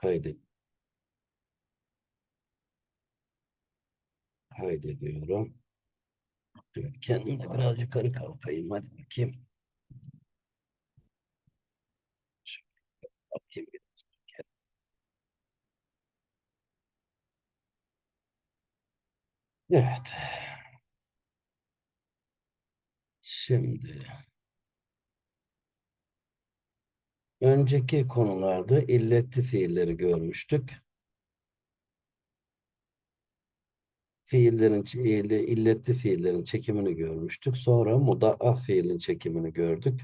Kaydet. Kaydediyorum. Evet, kendimle biraz yukarı kalkayım. Hadi bakayım. Bakayım biraz. Evet. Şimdi önceki konularda illetli fiilleri görmüştük. Fiillerin illetli fiillerin çekimini görmüştük. Sonra mudaaf fiilin çekimini gördük.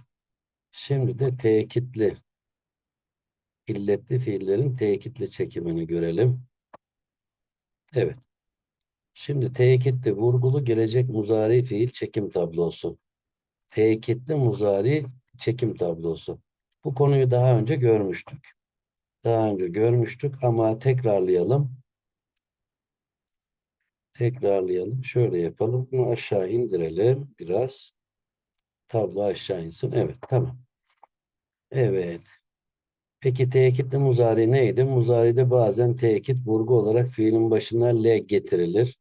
Şimdi de tekitli illetli fiillerin tekitli çekimini görelim. Evet. Şimdi tekitli vurgulu gelecek muzari fiil çekim tablosu. Tekitli muzari çekim tablosu. Bu konuyu daha önce görmüştük. Daha önce görmüştük ama tekrarlayalım. Tekrarlayalım. Şöyle yapalım. Bunu aşağı indirelim biraz. Tablo aşağı insin. Evet, tamam. Evet. Peki tekitli muzari neydi? Muzari'de bazen tekit vurgu olarak fiilin başına L getirilir.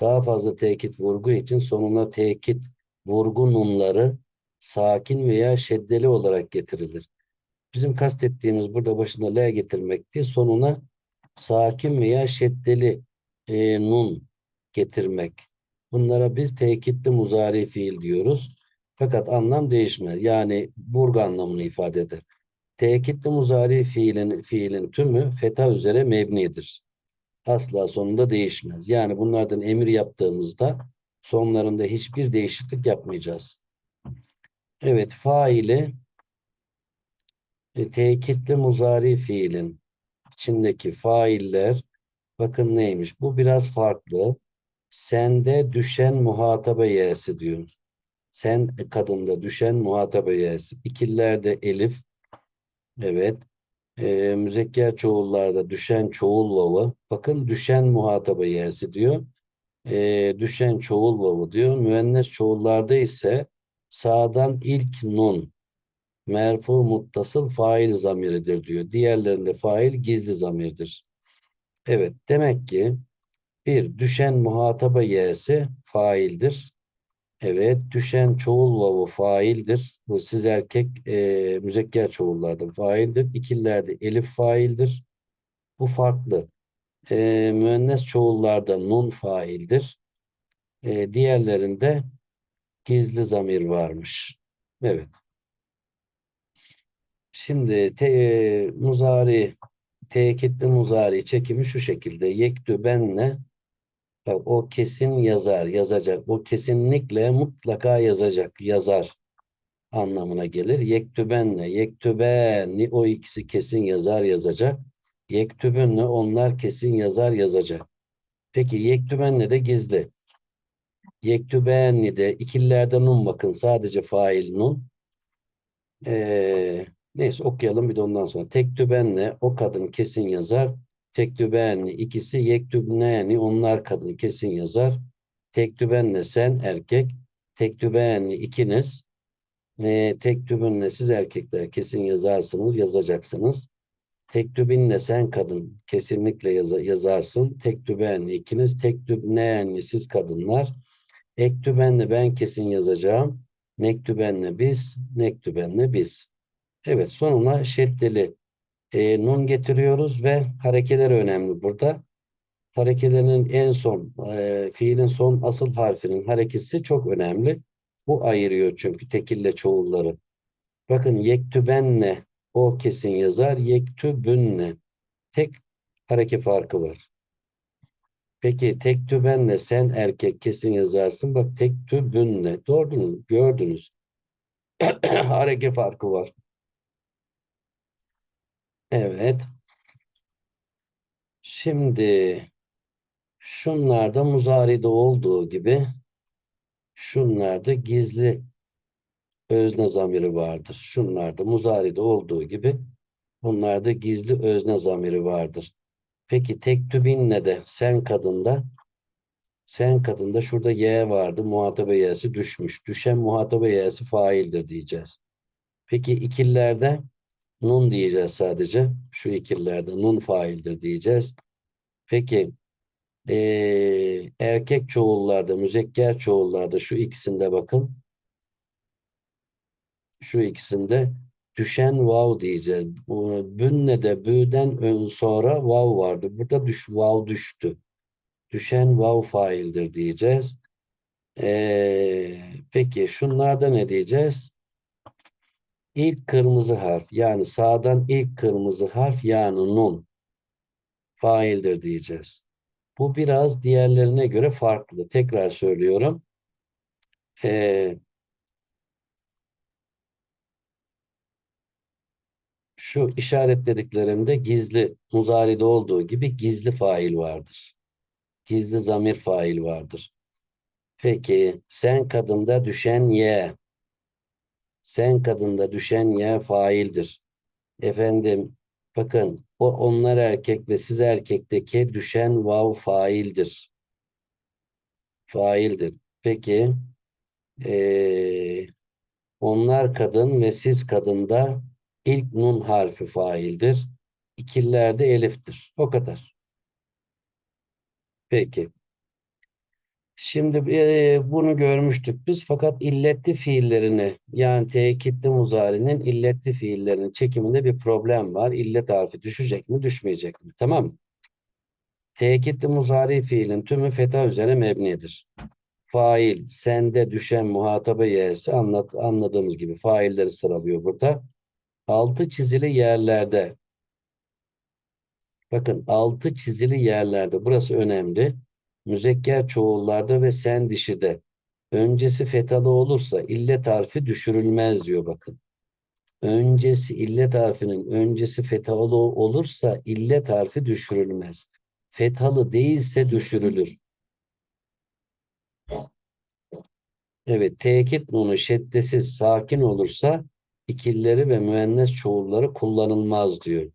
Daha fazla tekit vurgu için sonuna tekit vurgu nunları sakin veya şeddeli olarak getirilir. Bizim kastettiğimiz burada başına L getirmekti. Sonuna sakin veya şeddeli e, nun getirmek. Bunlara biz tekitli muzari fiil diyoruz. Fakat anlam değişmez. Yani vurgu anlamını ifade eder. Tekitli muzari fiilin, fiilin tümü feta üzere mebnidir. Asla sonunda değişmez. Yani bunlardan emir yaptığımızda sonlarında hiçbir değişiklik yapmayacağız. Evet, faili e, tekitli muzari fiilin içindeki failler bakın neymiş? Bu biraz farklı. Sende düşen muhataba y'si diyor. Sen kadında düşen muhataba y'si. İkillerde elif. Evet. E, müzekker çoğullarda düşen çoğul vavı. Bakın düşen muhataba y'si diyor. E, düşen çoğul vavı diyor. Müennes çoğullarda ise sağdan ilk nun merfu muttasıl fail zamiridir diyor. Diğerlerinde fail gizli zamirdir. Evet demek ki bir düşen muhataba y'si faildir. Evet düşen çoğul vavu faildir. Bu siz erkek e, müzekker çoğullarda faildir. İkillerde elif faildir. Bu farklı. E, müennes çoğullarda nun faildir. E, diğerlerinde gizli zamir varmış. Evet. Şimdi te, muzari, tekitli muzari çekimi şu şekilde. Yektübenle bak, o kesin yazar, yazacak. O kesinlikle mutlaka yazacak, yazar anlamına gelir. Yektübenle, yektübenli o ikisi kesin yazar, yazacak. Yektübünle onlar kesin yazar, yazacak. Peki yektübenle de gizli. Yektübenli de ikililerden nun bakın sadece fail nun. Ee, Neyse okuyalım bir de ondan sonra. Tektübenle o kadın kesin yazar. Tektübenli ikisi yektübneni onlar kadın kesin yazar. Tektübenle sen erkek. Tektübenli ikiniz. E, tektübünle siz erkekler kesin yazarsınız, yazacaksınız. Tektübinle sen kadın kesinlikle yaz yazarsın. Tektübenli ikiniz. Tektübneni siz kadınlar. Ektübenle ben kesin yazacağım. Mektübenle biz, mektübenle biz. Evet sonuna şeddeli e, nun getiriyoruz ve harekeler önemli burada. Harekelerinin en son e, fiilin son asıl harfinin harekesi çok önemli. Bu ayırıyor çünkü tekille çoğulları. Bakın yektübenle o kesin yazar. Yektübünne tek hareke farkı var. Peki tektübenle sen erkek kesin yazarsın. Bak tektübünle. Doğru gördünüz. hareke farkı var. Evet. Şimdi şunlarda muzaride olduğu gibi şunlarda gizli özne zamiri vardır. Şunlarda muzaride olduğu gibi bunlarda gizli özne zamiri vardır. Peki tektübinle de sen kadında sen kadında şurada y vardı. Muhataba y'si düşmüş. Düşen muhataba y'si faildir diyeceğiz. Peki ikillerde Nun diyeceğiz sadece. Şu ikililerde nun faildir diyeceğiz. Peki eee, erkek çoğullarda, müzekker çoğullarda şu ikisinde bakın. Şu ikisinde düşen vav diyeceğiz. Bünne de bü'den ön sonra vav vardı. Burada düş, vav düştü. Düşen vav faildir diyeceğiz. Eee, peki şunlarda ne diyeceğiz? İlk kırmızı harf yani sağdan ilk kırmızı harf yani nun faildir diyeceğiz. Bu biraz diğerlerine göre farklı. Tekrar söylüyorum. Ee, şu işaretlediklerimde gizli, muzaride olduğu gibi gizli fail vardır. Gizli zamir fail vardır. Peki sen kadında düşen ye. Sen kadında düşen ye faildir. Efendim bakın o onlar erkek ve siz erkekteki düşen vav faildir. Faildir. Peki eee, onlar kadın ve siz kadında ilk nun harfi faildir. İkillerde eliftir. O kadar. Peki. Şimdi eee, bunu görmüştük biz fakat illetli fiillerini yani tekitli muzarinin illetli fiillerinin çekiminde bir problem var. İllet harfi düşecek mi düşmeyecek mi? Tamam mı? Tekitli muzari fiilin tümü feta üzerine mebnidir. Fail, sende düşen muhatabe y'si anlat, anladığımız gibi failleri sıralıyor burada. Altı çizili yerlerde bakın altı çizili yerlerde burası önemli. Müzekker çoğullarda ve sen dişide öncesi fetalı olursa illet harfi düşürülmez diyor bakın. Öncesi illet harfinin öncesi fetalı olursa illet harfi düşürülmez. Fetalı değilse düşürülür. Evet, tekit nunu şeddesiz sakin olursa ikilleri ve müennes çoğulları kullanılmaz diyor.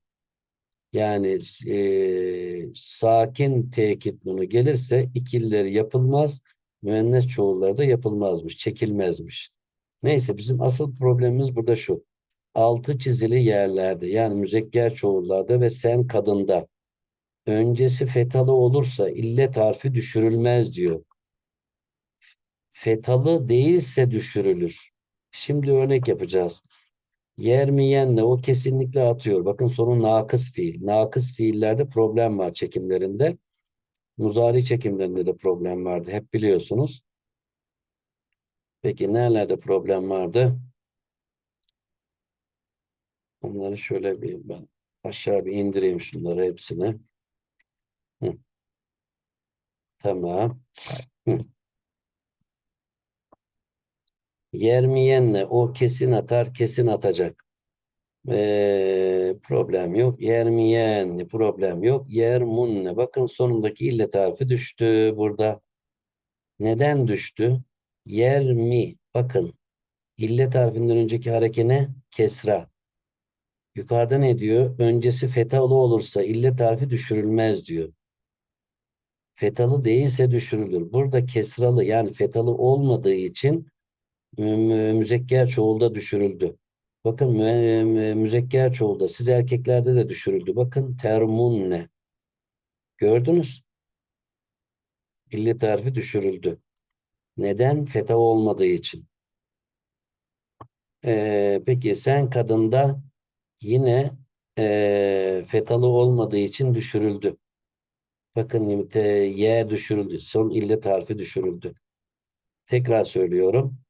Yani eee, sakin tekit nunu gelirse ikilleri yapılmaz, müennes çoğulları da yapılmazmış, çekilmezmiş. Neyse bizim asıl problemimiz burada şu. Altı çizili yerlerde yani müzekker çoğullarda ve sen kadında öncesi fetalı olursa illet harfi düşürülmez diyor fetalı değilse düşürülür. Şimdi örnek yapacağız. Yer mi yenle o kesinlikle atıyor. Bakın sonu nakıs fiil. Nakıs fiillerde problem var çekimlerinde. Muzari çekimlerinde de problem vardı. Hep biliyorsunuz. Peki nerelerde problem vardı? Onları şöyle bir ben aşağı bir indireyim şunları hepsini. Hı. Tamam. Hı. Yer mi yenle o kesin atar kesin atacak. Ee, problem yok. Yer mi yenli problem yok. Yer munne. Bakın sonundaki illet harfi düştü burada. Neden düştü? Yer mi. Bakın illet harfinden önceki harekene kesra. Yukarıda ne diyor? Öncesi fetalı olursa illet harfi düşürülmez diyor. Fetalı değilse düşürülür. Burada kesralı yani fetalı olmadığı için müzekker çoğulda düşürüldü. Bakın mü- mü- müzekker çoğulda siz erkeklerde de düşürüldü. Bakın termunne. Gördünüz? İllet harfi düşürüldü. Neden? Feta olmadığı için. Ee, peki sen kadında yine ee, fetalı olmadığı için düşürüldü. Bakın y düşürüldü. Son illet harfi düşürüldü. Tekrar söylüyorum.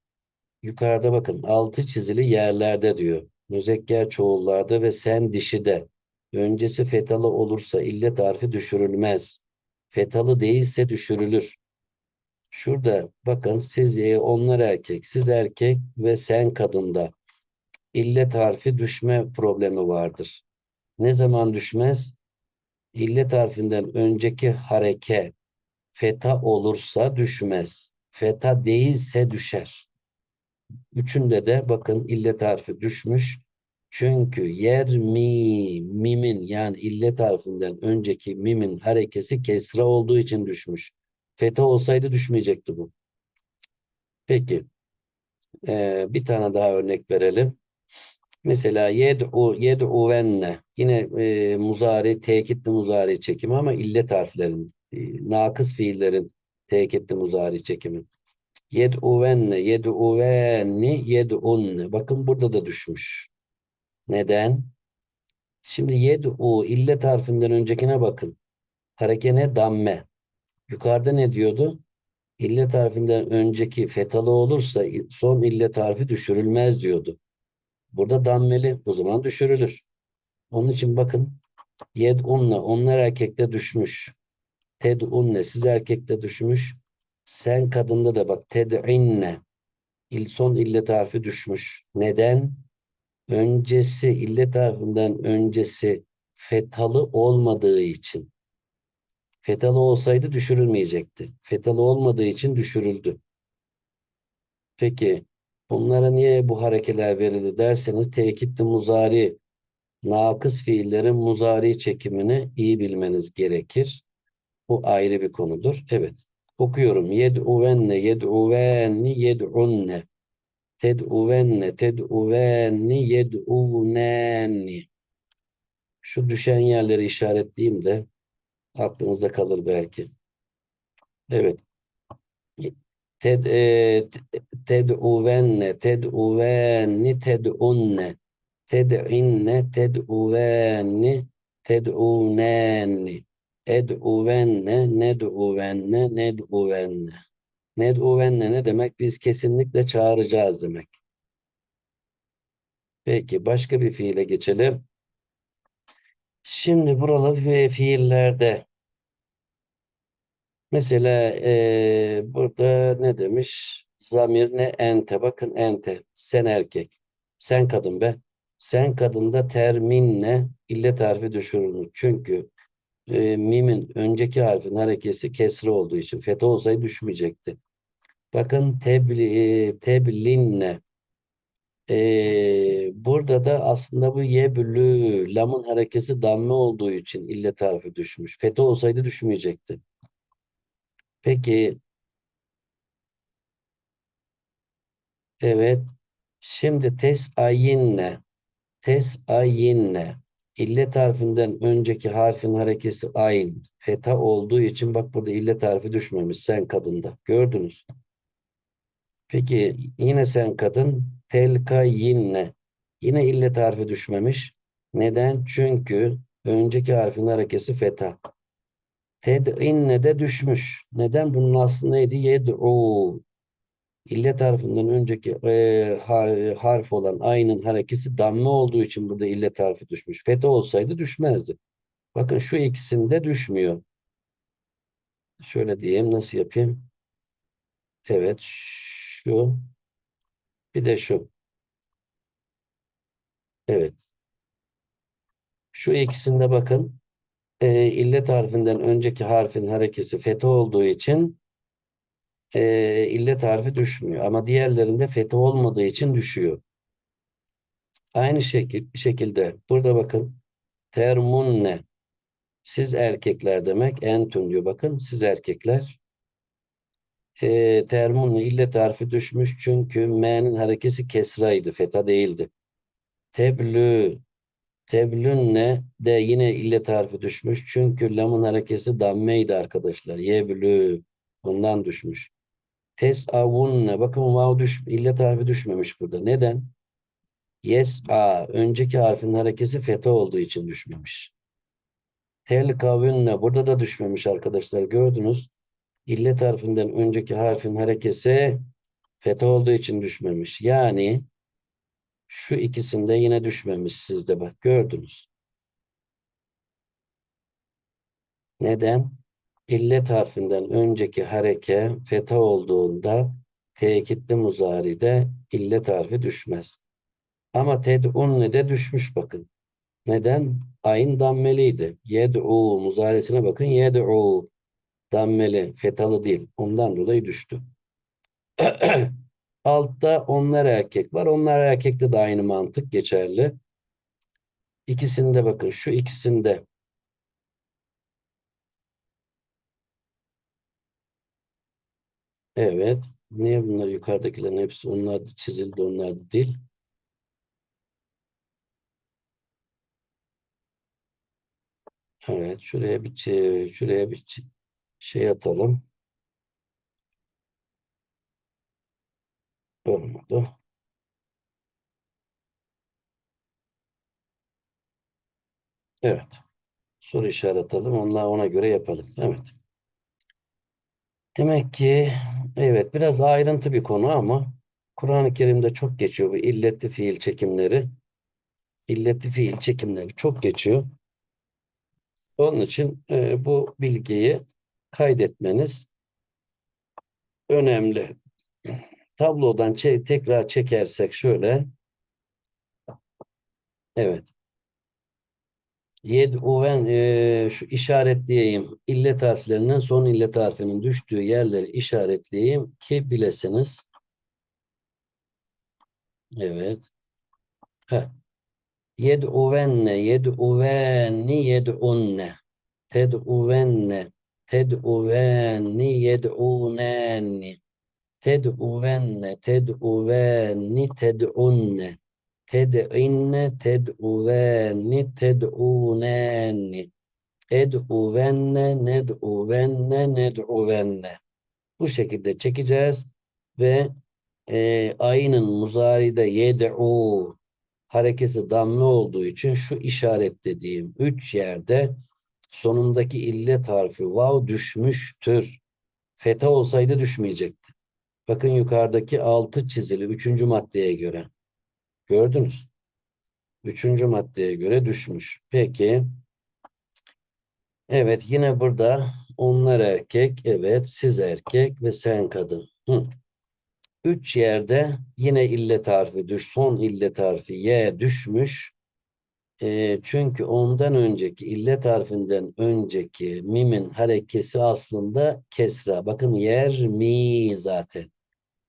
Yukarıda bakın altı çizili yerlerde diyor. Müzekker çoğullarda ve sen dişide. Öncesi fetalı olursa illet harfi düşürülmez. Fetalı değilse düşürülür. Şurada bakın siz e, onlar erkek, siz erkek ve sen kadında illet harfi düşme problemi vardır. Ne zaman düşmez? İllet harfinden önceki hareke feta olursa düşmez. Feta değilse düşer. Üçünde de bakın illet harfi düşmüş. Çünkü yer mi, mimin yani illet harfinden önceki mimin harekesi kesra olduğu için düşmüş. Feta olsaydı düşmeyecekti bu. Peki. Ee, bir tane daha örnek verelim. Mesela yed'u, yed'uvenne. Yine e, muzari, tekitli muzari çekimi ama illet harflerin, e, nakıs fiillerin tekitli muzari çekimi. Yed'uvenne, yed'uvenni, yed'unne. Bakın burada da düşmüş. Neden? Şimdi yed'u illet harfinden öncekine bakın. Harekene damme. Yukarıda ne diyordu? İllet harfinden önceki fetalı olursa son illet harfi düşürülmez diyordu. Burada dammeli o zaman düşürülür. Onun için bakın yed'unne onlar erkekte düşmüş. Ted'unne siz erkekte düşmüş. Sen kadında da bak ted'inne il son illet harfi düşmüş. Neden? Öncesi illet harfinden öncesi fetalı olmadığı için. Fetalı olsaydı düşürülmeyecekti. Fetalı olmadığı için düşürüldü. Peki bunlara niye bu harekeler verildi derseniz tekitli muzari nakıs fiillerin muzari çekimini iyi bilmeniz gerekir. Bu ayrı bir konudur. Evet. Okuyorum. Yed'uvenne, yed'uvenni, yed'unne. Ted'uvenne, ted'uvenni, yed'uvnenni. Şu düşen yerleri işaretleyeyim de aklınızda kalır belki. Evet. Ted, e, ted'uvenne, ted'uvenni, ted'unne. Ted'inne, ted'uvenni, ted'unenni. Ed'uvenne, ned'uvenne, ned'uvenne. Ned'uvenne ne demek? Biz kesinlikle çağıracağız demek. Peki başka bir fiile geçelim. Şimdi buralı fiillerde mesela e, burada ne demiş? Zamir ne? Ente. Bakın ente. Sen erkek. Sen kadın be. Sen kadında terminle illet harfi düşürülmüş. Çünkü e, mimin önceki harfin harekesi kesri olduğu için fetha olsaydı düşmeyecekti. Bakın tebli, e, teblinne. E, burada da aslında bu yeblü lamın harekesi damme olduğu için illet harfi düşmüş. Fetha olsaydı düşmeyecekti. Peki evet şimdi tes ayinne tes ayinne illet harfinden önceki harfin harekesi ayn feta olduğu için bak burada illet harfi düşmemiş sen kadında gördünüz. Peki yine sen kadın telka yinne yine illet harfi düşmemiş. Neden? Çünkü önceki harfin harekesi feta. Ted'inne de düşmüş. Neden? Bunun aslı neydi? Yed'u. İllet harfinden önceki e, har, harf olan aynın harekesi damme olduğu için burada illet harfi düşmüş. Feta olsaydı düşmezdi. Bakın şu ikisinde düşmüyor. Şöyle diyeyim. Nasıl yapayım? Evet. Şu. Bir de şu. Evet. Şu ikisinde bakın e, illet harfinden önceki harfin harekesi feta olduğu için e, illet harfi düşmüyor. Ama diğerlerinde feta olmadığı için düşüyor. Aynı şekil, şekilde burada bakın termunne siz erkekler demek entun diyor. Bakın siz erkekler e, termunne illet harfi düşmüş çünkü m'nin harekesi kesraydı. Feta değildi. Teblü Teblünne de yine illet harfi düşmüş. Çünkü lamın harekesi dammeydi arkadaşlar. Yeblü. Bundan düşmüş. Tesavunne. Bakın vav düş, illet harfi düşmemiş burada. Neden? Yes a. Önceki harfin harekesi feta olduğu için düşmemiş. Tel kavünne. Burada da düşmemiş arkadaşlar. Gördünüz. İllet harfinden önceki harfin harekesi feta olduğu için düşmemiş. Yani şu ikisinde yine düşmemiş sizde bak gördünüz. Neden? İllet harfinden önceki hareke feta olduğunda tekitli muzaride illet harfi düşmez. Ama ted'unne de düşmüş bakın. Neden? Ayn dammeliydi. Yed'u muzaresine bakın. Yed'u dammeli, fetalı değil. Ondan dolayı düştü. Altta onlar erkek var. Onlar erkekte de aynı mantık geçerli. İkisinde bakın şu ikisinde Evet. Niye bunlar yukarıdakilerin hepsi onlar çizildi, onlar değil. Evet, şuraya bir şuraya bir şey atalım. Olmadı. Evet. Soru işareti atalım. Onunla ona göre yapalım. Evet. Demek ki evet biraz ayrıntı bir konu ama Kur'an-ı Kerim'de çok geçiyor bu illetli fiil çekimleri. İlletli fiil çekimleri çok geçiyor. Onun için e, bu bilgiyi kaydetmeniz önemli. Tablodan tekrar çekersek şöyle. Evet. Yed uven e, şu işaretleyeyim. İllet harflerinin son illet harfinin düştüğü yerleri işaretleyeyim ki bilesiniz. Evet. Heh. Yed'uvenne, yed'uvenni, yed'unne. Ted'uvenne, ted'uvenni, yed'unenni. Ted'uvenne, ted'uvenni, ted'unne. Ted'inne, ted'uvenni, ted'unenni. Ed'uvenne, ned'uvenne, ned'uvenne. Bu şekilde çekeceğiz ve e, ayının muzaride yed'u harekesi damla olduğu için şu işaretlediğim üç yerde sonundaki illet harfi vav düşmüştür. Feta olsaydı düşmeyecekti. Bakın yukarıdaki altı çizili üçüncü maddeye göre. Gördünüz. Üçüncü maddeye göre düşmüş. Peki. Evet yine burada onlar erkek, evet siz erkek ve sen kadın. Hı. Üç yerde yine illet harfi düş, son illet harfi y düşmüş. E, çünkü ondan önceki illet harfinden önceki mimin harekesi aslında kesra. Bakın yer mi zaten.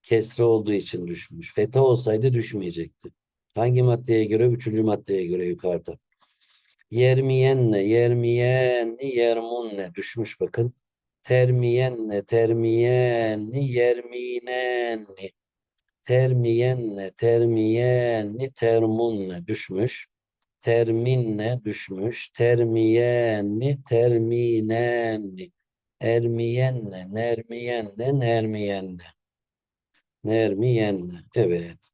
Kesra olduğu için düşmüş. Feta olsaydı düşmeyecekti. Hangi maddeye göre? Üçüncü maddeye göre yukarıda. Yermiyenne, yermiyenni, yermunne düşmüş bakın. Termiyenne, termiyenni, yerminenni. Termiyenne, termiyenni, termunne düşmüş. Terminne düşmüş. Termiyenni, terminenni. Ermiyenne, nermiyenne, nermiyenne. Nermiyenne. Evet.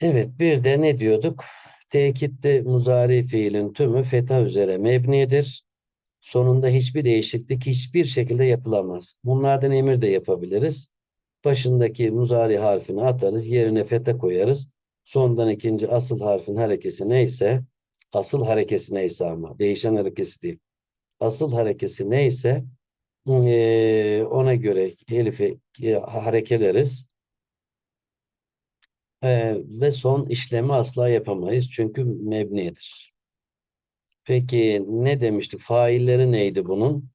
Evet bir de ne diyorduk? Tekitte muzari fiilin tümü feta üzere mebnidir. Sonunda hiçbir değişiklik hiçbir şekilde yapılamaz. Bunlardan emir de yapabiliriz. Başındaki muzari harfini atarız. Yerine feta koyarız. Sondan ikinci asıl harfin harekesi neyse asıl harekesi neyse ama değişen harekesi değil. Asıl harekesi neyse ona göre elifi e, harekeleriz. Ee, ve son işlemi asla yapamayız. Çünkü mebnidir. Peki ne demiştik? Failleri neydi bunun?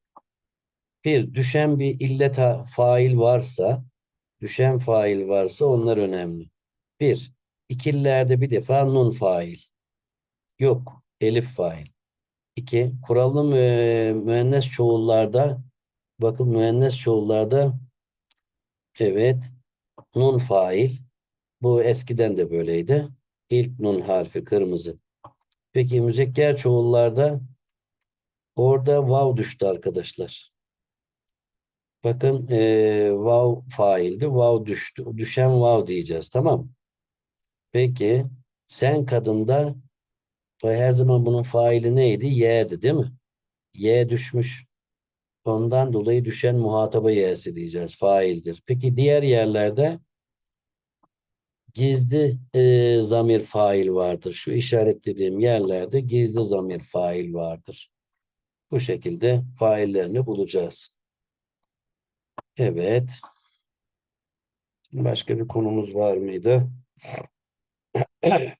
Bir, düşen bir illet fail varsa, düşen fail varsa onlar önemli. Bir, ikillerde bir defa nun fail. Yok, elif fail. İki, kurallı mü, müennes çoğullarda, bakın müennes çoğullarda, evet, nun fail. Bu eskiden de böyleydi. İlk nun harfi kırmızı. Peki müzekker çoğullarda orada vav düştü arkadaşlar. Bakın e, vav faildi. Vav düştü. Düşen vav diyeceğiz. Tamam. Peki sen kadında her zaman bunun faili neydi? Y'di değil mi? Y düşmüş. Ondan dolayı düşen muhataba y'si diyeceğiz. Faildir. Peki diğer yerlerde gizli e, zamir fail vardır. Şu işaretlediğim yerlerde gizli zamir fail vardır. Bu şekilde faillerini bulacağız. Evet. Başka bir konumuz var mıydı?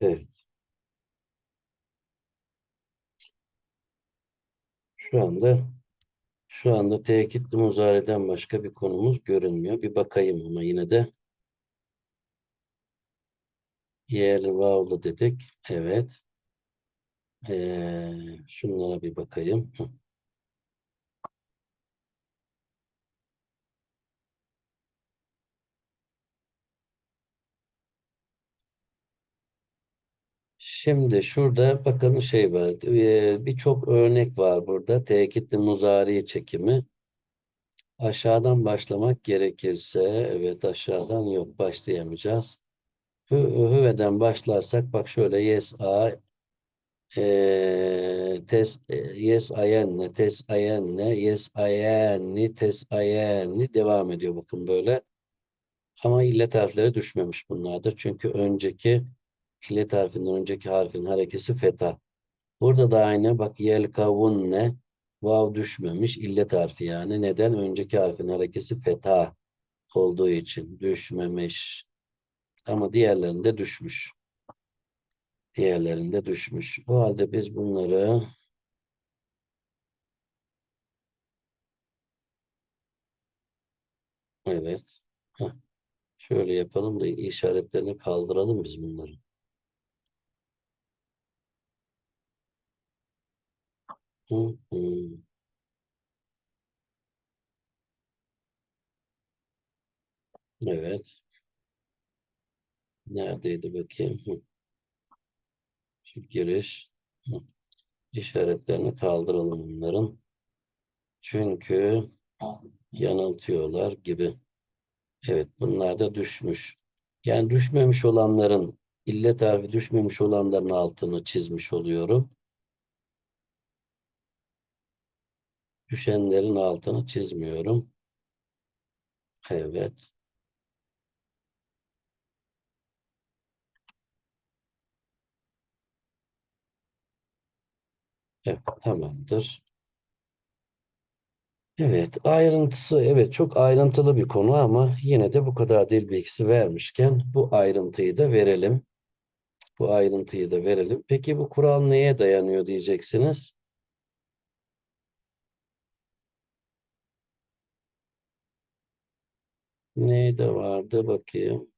Evet. Şu anda şu anda tekitli muzareden başka bir konumuz görünmüyor. Bir bakayım ama yine de. Yerli vavlu dedik. Evet. Ee, şunlara bir bakayım. Hı. Şimdi şurada bakın şey var. Ee, Birçok örnek var burada. Tekitli muzari çekimi. Aşağıdan başlamak gerekirse, evet aşağıdan yok başlayamayacağız. Hü, hüveden başlarsak bak şöyle yes a e, tes e, yes ayenle tes ayenle yes ayenli tes ayenli devam ediyor bakın böyle. Ama illet harfleri düşmemiş bunlardır. Çünkü önceki illet harfinden önceki harfin harekesi feta. Burada da aynı bak yel kavun ne? Vav düşmemiş. illet harfi yani. Neden? Önceki harfin harekesi feta olduğu için düşmemiş. Ama diğerlerinde düşmüş. Diğerlerinde düşmüş. O halde biz bunları evet. Heh. Şöyle yapalım da işaretlerini kaldıralım biz bunları. Hı hı. Evet. Neredeydi bakayım? Hı. Şu giriş. Hı. İşaretlerini kaldıralım bunların. Çünkü yanıltıyorlar gibi. Evet bunlar da düşmüş. Yani düşmemiş olanların illet harfi düşmemiş olanların altını çizmiş oluyorum. Düşenlerin altını çizmiyorum. Evet. Evet tamamdır. Evet ayrıntısı evet çok ayrıntılı bir konu ama yine de bu kadar dil bilgisi vermişken bu ayrıntıyı da verelim. Bu ayrıntıyı da verelim. Peki bu kural neye dayanıyor diyeceksiniz? Neyde vardı bakayım.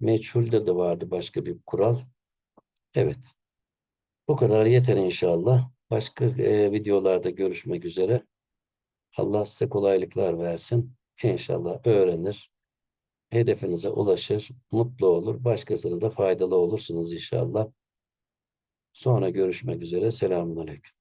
Meçhulde de vardı başka bir kural. Evet. Bu kadar yeter inşallah. Başka e, videolarda görüşmek üzere. Allah size kolaylıklar versin. İnşallah öğrenir. Hedefinize ulaşır. Mutlu olur. Başkasına da faydalı olursunuz inşallah. Sonra görüşmek üzere. Selamun Aleyküm.